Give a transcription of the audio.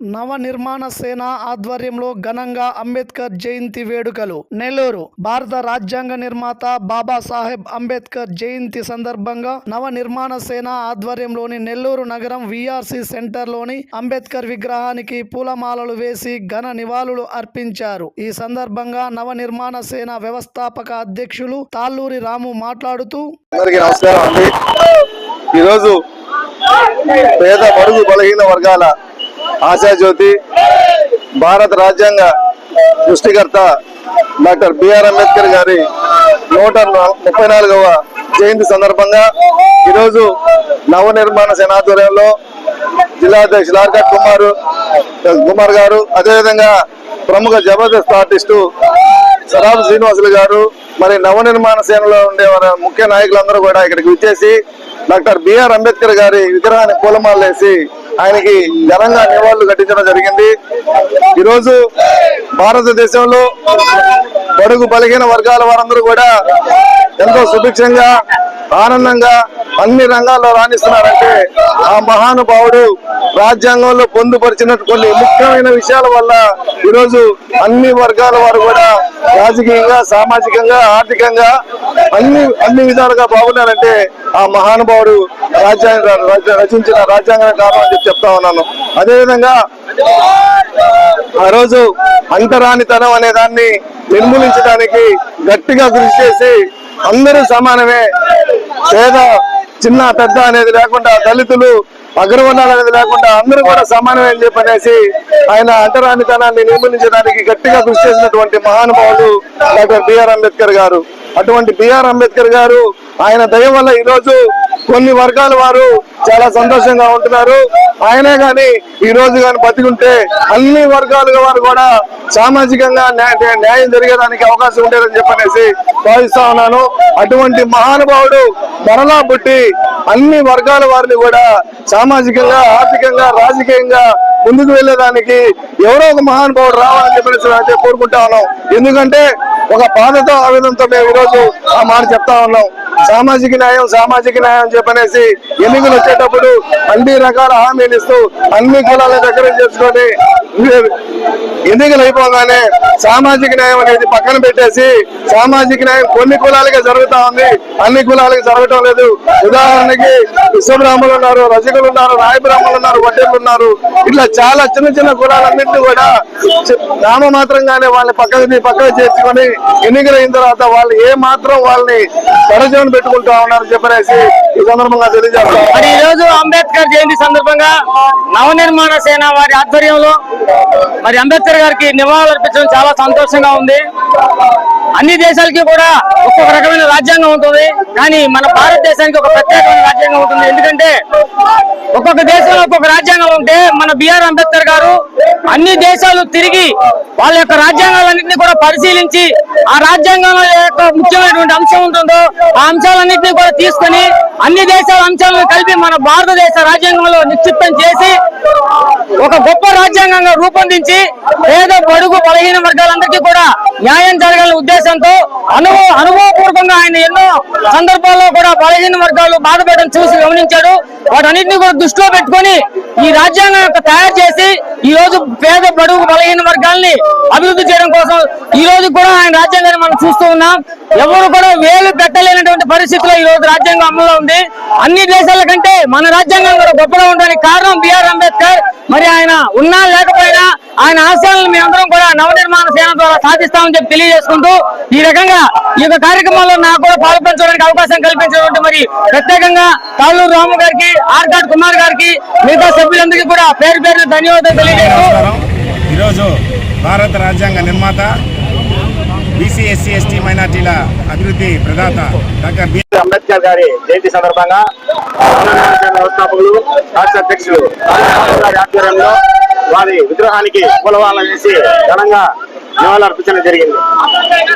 నవ నిర్మాణ సేన ఆధ్వర్యంలో ఘనంగా అంబేద్కర్ జయంతి వేడుకలు. నెల్లూరు భారత రాజ్యాంగ నిర్మాత బాబాసాహెబ్ అంబేద్కర్ జయంతి సందర్భంగా నవ నిర్మాణ సేన ఆధ్వర్యంలోని నెల్లూరు నగరం విఆర్సి సెంటర్లోని అంబేద్కర్ విగ్రహానికి పూలమాలలు వేసి ఘన నివాళులు అర్పించారు. ఈ సందర్భంగా నవ నిర్మాణ సేన వ్యవస్థాపక అధ్యక్షులు తాళ్ళూరి రాము మాట్లాడుతూ ఈరోజు పేద బడుగు బలహీన వర్గాల ఆశాజ్యోతి భారత రాజ్యాంగ సృష్టికర్త డాక్టర్ బిఆర్ అంబేద్కర్ గారి నూట ముప్పై నాలుగవ జయంతి సందర్భంగా ఈరోజు నవ నిర్మాణ సేనాధ్వర్యంలో జిల్లా అధ్యక్షులు ఆర్కట్ కుమార్ కుమార్ గారు అదేవిధంగా ప్రముఖ జబర్దస్త్ ఆర్టిస్టు సరాబ్ శ్రీనివాసులు గారు మరి నవ నిర్మాణ సేనలో ఉండే వారి ముఖ్య నాయకులందరూ కూడా ఇక్కడికి విచ్చేసి డాక్టర్ బిఆర్ అంబేద్కర్ గారి విగ్రహాన్ని కూలమాలేసి ఆయనకి ఘనంగా నివాళులు కట్టించడం జరిగింది. ఈరోజు భారతదేశంలో బడుగు బలహీన వర్గాల వారందరూ కూడా ఎంతో సుభిక్షంగా ఆనందంగా అన్ని రంగాల్లో రాణిస్తున్నారంటే ఆ మహానుభావుడు రాజ్యాంగంలో పొందుపరిచినట్టు కొన్ని ముఖ్యమైన విషయాల వల్ల ఈరోజు అన్ని వర్గాల వారు కూడా రాజకీయంగా సామాజికంగా ఆర్థికంగా అన్ని అన్ని విధాలుగా బాగున్నారంటే ఆ మహానుభావుడు రాజ్యాంగ రాజ్య- రచించిన రాజ్యాంగం కారణం అని చెప్పి చెప్తా ఉన్నాను. అదేవిధంగా ఆ రోజు అంటరానితనం అనే దాన్ని నిర్మూలించడానికి గట్టిగా కృషి చేసి అందరూ సమానమే పేద చిన్న పెద్ద అనేది లేకుండా దళితులు అగ్రవర్ణాలు అనేది లేకుండా అందరూ కూడా సమానమే అని చెప్పనేసి ఆయన అంటరానితనాన్ని నిర్మూలించడానికి గట్టిగా కృషి చేసినటువంటి మహానుభావుడు డాక్టర్ బిఆర్ అంబేద్కర్ గారు. అటువంటి బిఆర్ అంబేద్కర్ గారు ఆయన దయ వల్ల ఈరోజు కొన్ని వర్గాల వారు చాలా సంతోషంగా ఉంటున్నారు. ఆయనే గాని ఈ రోజు గాని బతికుంటే అన్ని వర్గాల వారు కూడా సామాజికంగా న్యాయ- న్యాయం జరిగేదానికి అవకాశం ఉండేదని చెప్పనేసి భావిస్తా ఉన్నాను. అటువంటి మహానుభావుడు మరలా పుట్టి అన్ని వర్గాల వారిని కూడా సామాజికంగా ఆర్థికంగా రాజకీయంగా ముందుకు వెళ్ళేదానికి ఎవరో ఒక మహానుభావుడు రావాలని చెప్పేసి అయితే కోరుకుంటా ఉన్నాం ఎందుకంటే ఒక బాధతో ఆవేదంతో మేము ఈరోజు ఆ మాట చెప్తా ఉన్నాం. సామాజిక న్యాయం సామాజిక న్యాయం చెప్పనేసి ఎన్నికలు వచ్చేటప్పుడు అన్ని రకాల హామీలు ఇస్తూ అన్ని కులాలను దగ్గర చేసుకొని ఎన్నికలు అయిపోగానే సామాజిక న్యాయం అనేది పక్కన పెట్టేసి సామాజిక న్యాయం కొన్ని కులాలకే జరుగుతా ఉంది అన్ని కులాలకి జరగటం లేదు. ఉదాహరణకి విశ్వబ్రాహ్మణులు ఉన్నారు రజకులు ఉన్నారు రాయబ్రాహ్మణులు ఉన్నారు వడ్డీలు ఉన్నారు. ఇట్లా చాలా చిన్న చిన్న కులాలన్నింటినీ కూడా నామ మాత్రంగానే వాళ్ళని పక్కకి పక్కకు చేర్చుకొని ఎన్నికలు అయిన తర్వాత వాళ్ళు ఏ మాత్రం వాళ్ళని పరచమని పెట్టుకుంటా ఉన్నారని చెప్పనేసి ఈ సందర్భంగా తెలియజేస్తాం. మరి ఈ రోజు అంబేద్కర్ జయంతి సందర్భంగా నవనిర్మాణ సేన వారి ఆధ్వర్యంలో మరి అంబేద్కర్ గారికి నివాళులు అర్పించడం చాలా సంతోషంగా ఉంది. అన్ని దేశాలకి కూడా ఒక్కొక్క రకమైన రాజ్యాంగం ఉంటుంది. కానీ మన భారతదేశానికి ఒక ప్రత్యేకమైన రాజ్యాంగం ఉంటుంది. ఎందుకంటే ఒక్కొక్క దేశంలో ఒక్కొక్క రాజ్యాంగం ఉంటే మన బిఆర్ అంబేద్కర్ గారు అన్ని దేశాలు తిరిగి వాళ్ళ యొక్క అంశాలన్నింటినీ కూడా పరిశీలించి ఆ రాజ్యాంగంలో యొక్క ముఖ్యమైనటువంటి అంశం ఉంటుందో ఆ అంశాలన్నింటినీ కూడా తీసుకొని అన్ని దేశాల అంశాలను కలిపి మన భారతదేశ రాజ్యాంగంలో నిక్షిప్తం చేసి ఒక గొప్ప రాజ్యాంగంగా రూపొందించి పేద బడుగు బలహీన వర్గాలందరికీ కూడా న్యాయం జరగాలనే ఉద్దేశంతో అనుభవ అనుభవపూర్వకంగా ఆయన ఎన్నో సందర్భాల్లో కూడా బలహీన వర్గాలు బాధపడడం చూసి గమనించాడు. వాటన్నింటినీ కూడా దృష్టిలో పెట్టుకొని ఈ రాజ్యాంగం యొక్క తయారు చేసి ఈ రోజు పేద బడుగు బలహీన వర్గాల్ని అభివృద్ధి చేయడం కోసం ఈ రోజు కూడా ఆయన రాజ్యాంగాన్ని మనం చూస్తూ ఉన్నాం. ఎవరు కూడా వేలు పెట్టలేదు పరిస్థితిలో ఈ రోజు రాజ్యాంగం అమల్లో ఉంది. అన్ని దేశాల కంటే మన రాజ్యాంగం కూడా గొప్పగా ఉండడానికి కారణం బిఆర్ అంబేద్కర్. మరి ఆయన ఉన్నా లేకపోయినా ఆయన ఆశయాలను మేమందరం కూడా నవనిర్మాణ సేన ద్వారా సాధిస్తామని చెప్పి తెలియజేసుకుంటూ ఈ రకంగా ఈ యొక్క కార్యక్రమంలో నాకు కూడా పాల్పంచడానికి అవకాశం కల్పించినటువంటి మరి ప్రత్యేకంగా తాళ్ళూరు రాము గారికి ఆర్కాడ్ కుమార్ గారికి మిగతా సభ్యులందరికీ కూడా పేరు పేరు ధన్యవాదాలు తెలియజేస్తూ ఈరోజు భారత రాజ్యాంగ నిర్మాత బీసీ ఎస్సీ ఎస్టీ మైనార్టీల అభివృద్ధి ప్రదాత డాక్టర్ బి అంబేద్కర్ గారి జయంతి సందర్భంగా వ్యవస్థాపకులు రాష్ట్ర అధ్యక్షులు ఆధ్వర్యంలో వారి విగ్రహానికి పూలవాళ్ళ వేసి ఘనంగా నివాళులు అర్పించడం జరిగింది.